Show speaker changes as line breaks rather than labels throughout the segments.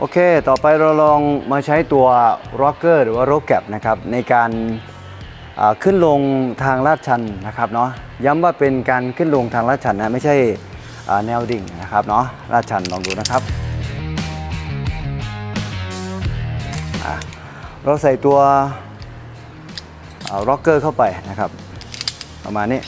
โอเค ต่อไปเราลองมาใช้ตัว rocker หรือว่า rock gap นะครับในการขึ้นลงทางลาดชันนะครับเนาะย้ำว่าเป็นการขึ้นลงทางลาดชันนะไม่ใช่แนวดิ่งนะครับเนาะลาดชันลองดูนะครับ เราใส่ตัวร็อกเกอร์เข้าไปนะครับประมาณนี้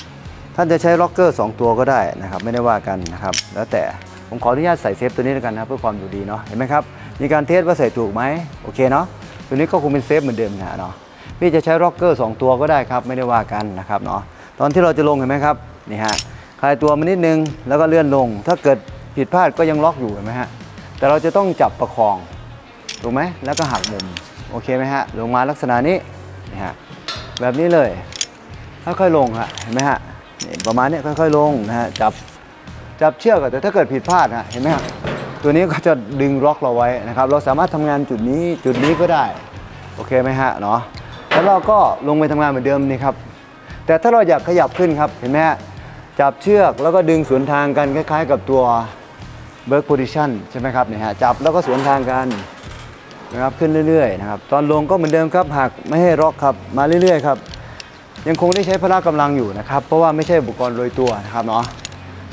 ท่านจะใช้ล็อกเกอร์2ตัวก็ได้นะครับไม่ได้ว่ากันนะครับแล้วแต่ผมขออนุญาตใส่เซฟตัวนี้แล้วกันนะเพื่อความอยู่ดีเนาะเห็นไหมครับ มีการเทสว่าใส่ถูกไหมโอเคเนาะตัวนี้ก็คงเป็นเซฟเหมือนเดิมนะเนาะพี่จะใช้ล็อกเกอร์2ตัวก็ได้ครับไม่ได้ว่ากันนะครับเนาะตอนที่เราจะลงเห็นไหมครับนี่ฮะคลายตัวมานิดนึงแล้วก็เลื่อนลง ถ้าเกิดผิดพลาดก็ยังล็อกอยู่เห็นไหมฮะแต่เราจะต้องจับประคองถูกไหมแล้วก็หักมุมโอเคไหมฮะลงมาลักษณะนี้นี่ฮะแบบนี้เลยค่อยๆลงฮะเห็นไหมฮะนี่ประมาณนี้ค่อยๆลงนะฮะจับจับเชือกอะแต่ถ้าเกิดผิดพลาดฮะเห็นไหมฮะ ตัวนี้ก็จะดึงล็อกเราไว้นะครับ เราสามารถทำงานจุดนี้จุดนี้ก็ได้ โอเคไหมฮะเนาะแล้วเราก็ลงไปทำงานเหมือนเดิมนี่ครับ แต่ถ้าเราอยากขยับขึ้นครับเห็นไหมจับเชือกแล้วก็ดึงสวนทางกันคล้าย ๆ กับตัวเบิร์กโพซิชันใช่ไหมครับเนี่ยฮะจับแล้วก็สวนทางกันนะครับขึ้นเรื่อยๆนะครับตอนลงก็เหมือนเดิมครับหักไม่ให้ล็อกครับมาเรื่อยๆครับยังคงได้ใช้พละกำลังอยู่นะครับ เพราะว่าไม่ใช่อุปกรณ์โรยตัวนะครับเนาะ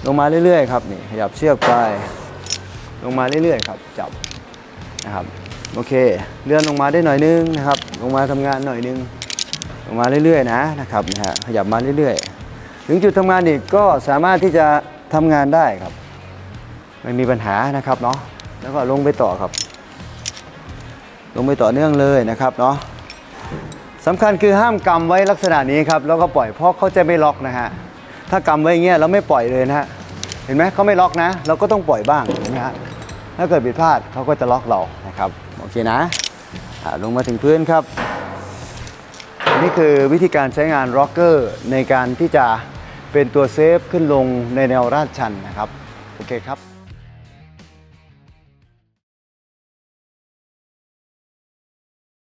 ลงมาเรื่อยๆครับนี่ขยับเชือกไป ลงมาเรื่อยๆครับจับนะครับโอเค เลื่อนลงมาได้หน่อยนึงนะครับลงมาทำงานหน่อยนึงลงมาเรื่อยๆนะนะครับนะฮะขยับมาเรื่อยๆ ถึงจุดทำงานอีกก็สามารถที่จะทำงานได้ครับ ไม่มีปัญหานะครับเนาะแล้วก็ลงไปต่อครับ ลงไปต่อเนื่องเลยนะครับเนาะสำคัญคือห้ามกำไว้ลักษณะนี้ครับแล้วก็ปล่อยเพราะเขาจะไม่ล็อกนะฮะถ้ากำไว้อย่างเงี้ยเราไม่ปล่อยเลยนะฮะ เห็นไหมเขาไม่ล็อกนะ เราก็ต้องปล่อยบ้างนไหมฮะถ้าเกิดผิดพลาดเขาก็จะล็อกเรานะครับโอเคนะลงมาถึงพื้นครับ นี่คือวิธีการใช้งานร็อกเกอร์ในการที่จะเป็นตัวเซฟขึ้นลงในแนวราดชันนะครับ โอเคครับ